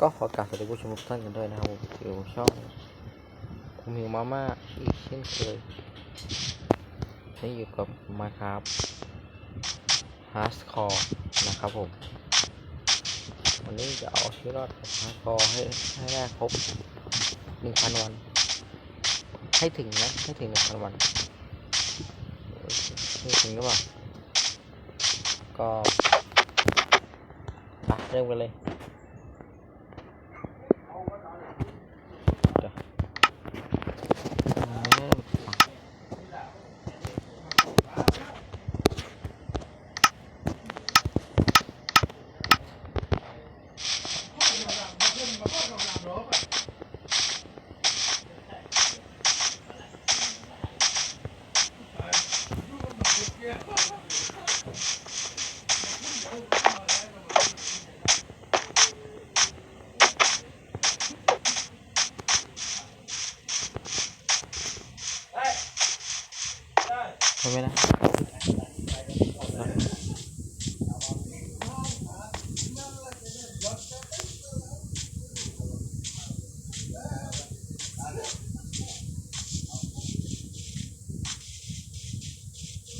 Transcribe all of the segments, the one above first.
ก็ขอกราบสวัสดีผู้ชมทุกท่านกันด้วยนะครับผมอยู่ช่องคุมหิวมาม่าอีกเช่นเคยนี่อยู่กับมาครับฮาร์สคอร์นะครับผม วันนี้จะเอาชีวิตรอดฮาร์สคอร์ให้ให้ได้ครบหนึ่งพันวัน ให้ถึงนะให้ถึงหนึ่งพันวันให้ถึงหรือเปล่าก็ เริ่มกันเลย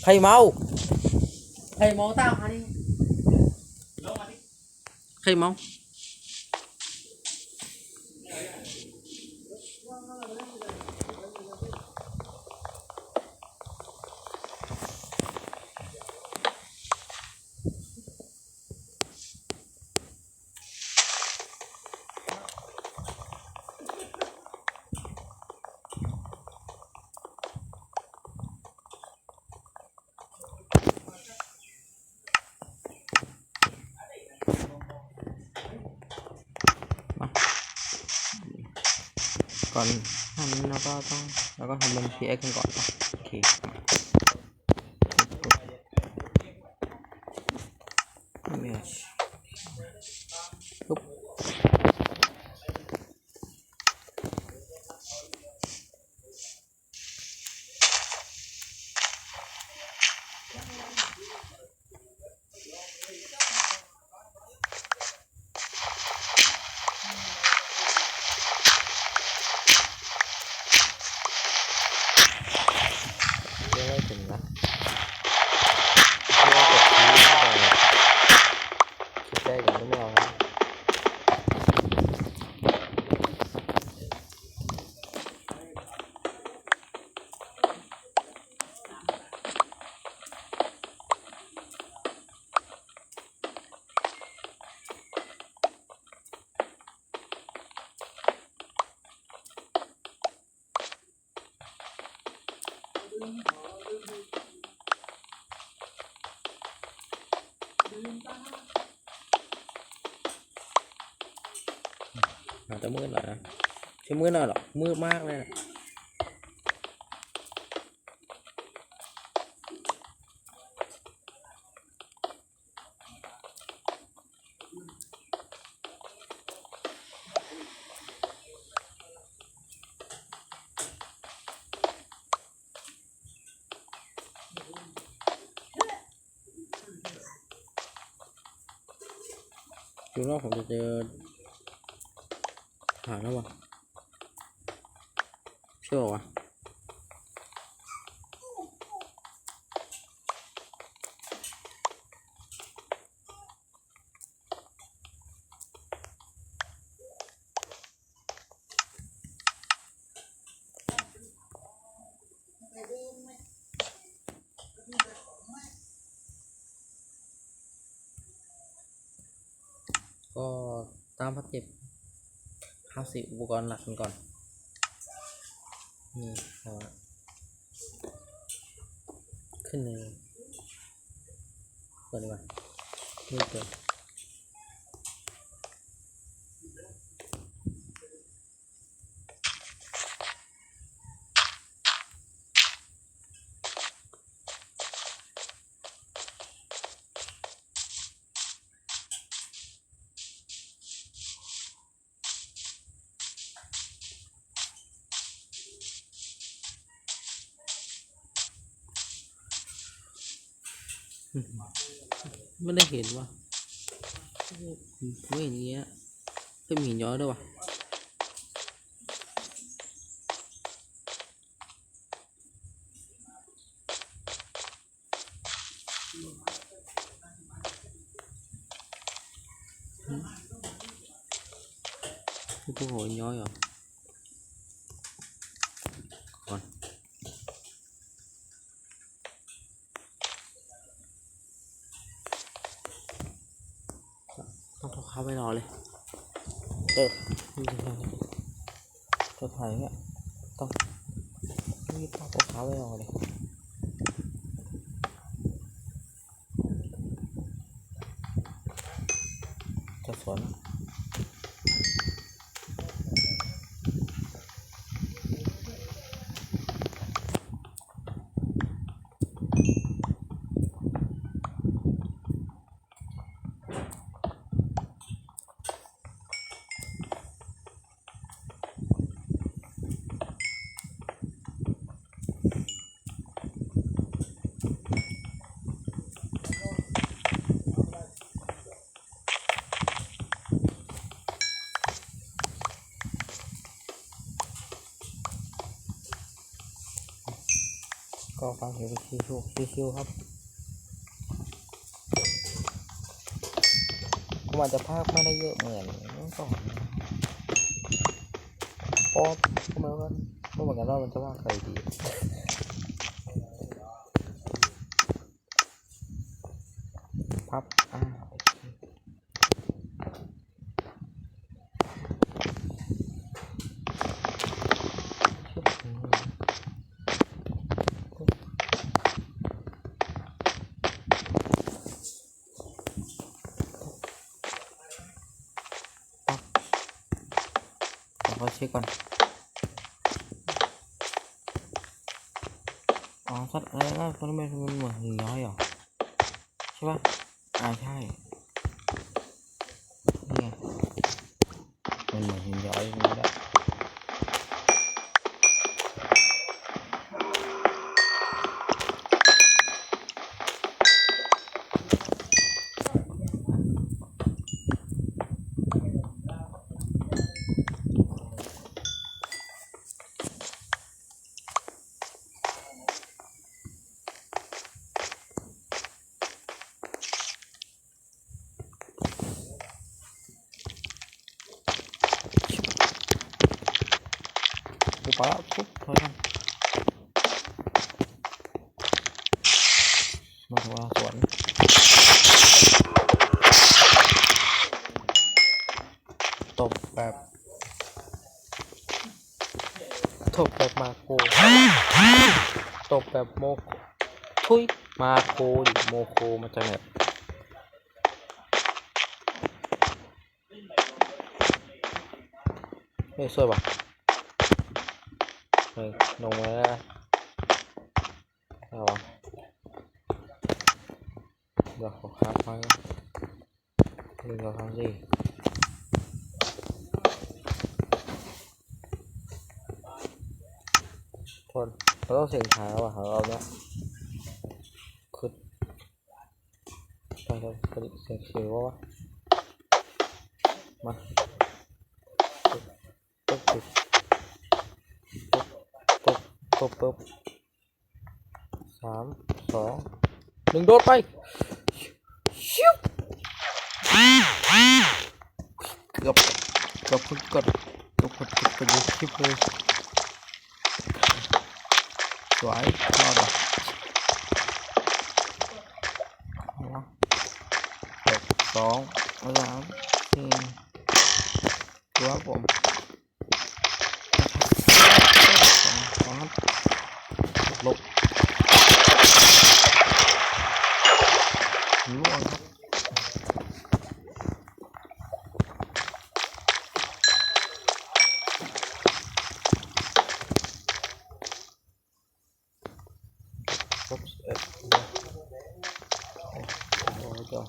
ใครเมา thầy máu tao hả đi ใครเมา ก่อนทำนี้เราก็ต้องเราก็ทำเป็น PX กันก่อนเนอะโอเคมา image ปุ๊บเรียกไม่ถึงนะเรียกกดทีแต่คิดได้ยังไม่เอานะ อาจจะมืดหน่อยนะใช่มืดหน่อยหรอกมืดมากเลยนะ ดูว่าผมจะเจอหาแล้ววะเชื่อวะก็ตามพัดเจ็บข้าว สิอุปกรณ์หลักกันก่อน นี่เอาขึ้นเลยก่อนดีกว่านี่เกิน ไม่ได้เห็นว่ะกูไม่เห็นอย่างเงี้ยเฮ้ยมีหินย้อยด้วยวะนี่พวกหัวหินย้อยเหรอก่อนต้องเข้าไปรอเลย เออจะถ่ายเนี่ยต้องนี่ต้องเอาขาไว้ออเลยจะสวนก็ ฟังเสียงชิวๆชิวครับผมอาจจะภาคไม่ได้เยอะเหมือนก่อนนะเพราะทำไมว่าไม่เหมือนกันว่ามันจะว่าใครดี พับ อ่าโอเคชุบอืมปั๊บเดี๋ยว ขอเช็คก่อนอ๋อสัตว์อะไรนะมันไม่มันเหมือนหิ่งย้อยเหรอใช่ปะอ่าใช่นี่ไงมันเหมือนหินย้อยอยนี่แหละกูไปแล้วปุ๊บถอยกัน มาถว่าสวนตบแบบตบแบบมาโคตบแบบโมโคทุยมาโคดิโมโคมาจากไหนเฮ้ยสวยป่ะเฮ้ยลงมาแล้วนะเอาวะ เดี๋ยวขอค้างไว้นะหนึ่งสองสามสี่ทนเราต้องเสียงช้าว่ะของเราเนี่ยคือไปเลยผลิตเสียงเสียววะมาปึ๊บปึ๊บปึ๊บปุ๊บปุ๊บปุ๊บสามสองหนึ่งโดดไปชิว เกือบเกือบกดเกือบกดกดกดยูคลิปเลยสวยรอดอะเอาวะเจ็ดสองสามสี่ดูครับผมสองครับลบล่วงครับ ครบเอ็ดโอ้โหเจ้า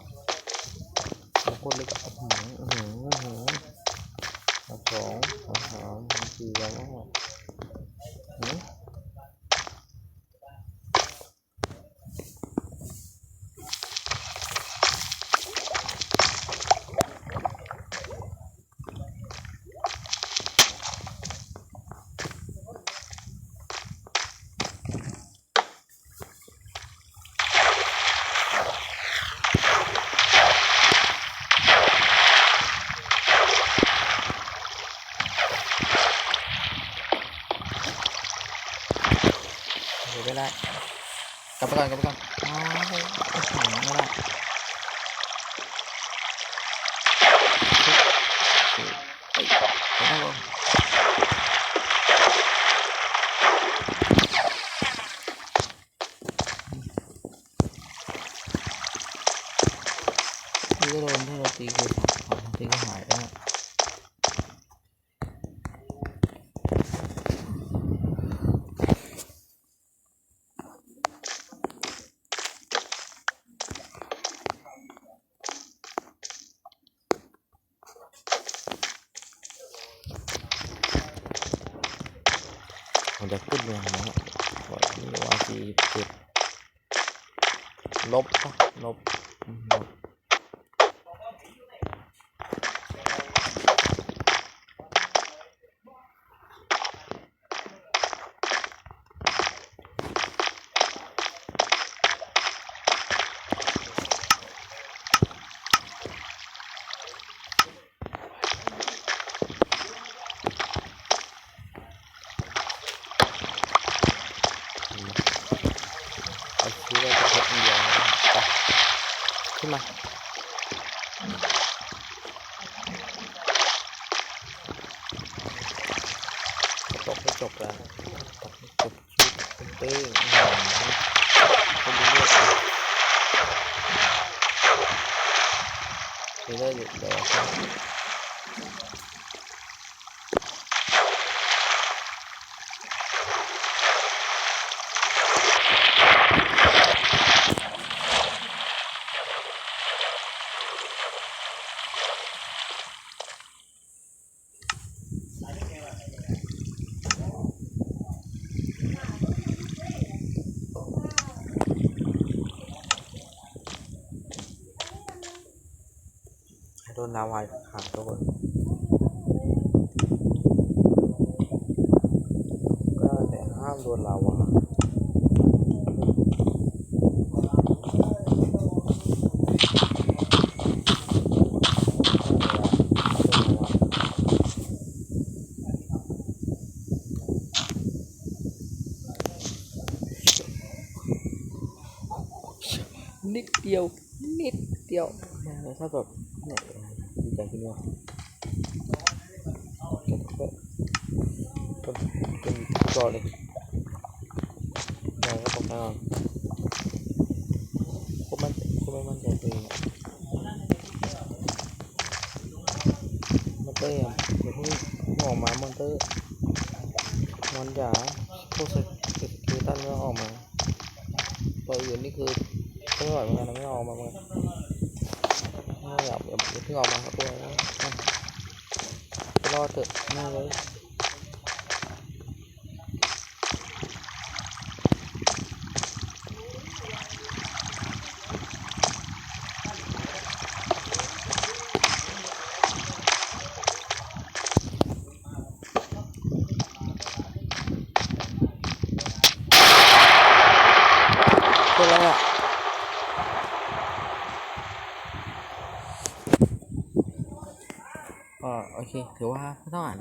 เราพูดเลยกับอื้อหืออื้อหืออื้อหือสามสองสามสามสามสี่แล้วมั้ง หืม ลับไปก่อนกลับไปก่อนอ้าวโอ้โหไม่ได้ไม่ได้วะนี่ก็โดนถ้าเราตีคือสองตีก็หายแล้ว ผม จะขึ้นเลงนะฮะวันนี้ว่าที่เจ็ดลบปะลบอืมลบเอาชีวิตจะพบเดียวนะไปขึ้นมาจบไม่จบแล้วจบชีวิต เป็นเป้งอืมคนดูเลือดไปเรื่อยๆเดี๋ยวครับ โดนลาวาขาดทุกคนก็แต่ห้ามโดนลาวานิดเดียว นิดเดียว ถ้าแบบ เนี่ยดีใจขึ้นว่าก็เป็นก่อนเลยยังก็ตกน่นอนก็มันก็ไม่มั่นใจตัวเองมอนเตอร์อะเดี๋ยวพวกนี้ออกมามอนเตอร์มอนจ๋าพวกสกิลตันไม่ออกมาตัวอื่นนี่คือไม่ไหวเหมือนกันไม่ออกมาเหมือนกัน ไม่อยากอย่าเพิ่งออกมาครับตัวนะรอเถอะแม่เลยเป็นไรอะอ่าโอ เค ถือว่าไม่ต้องอ่าน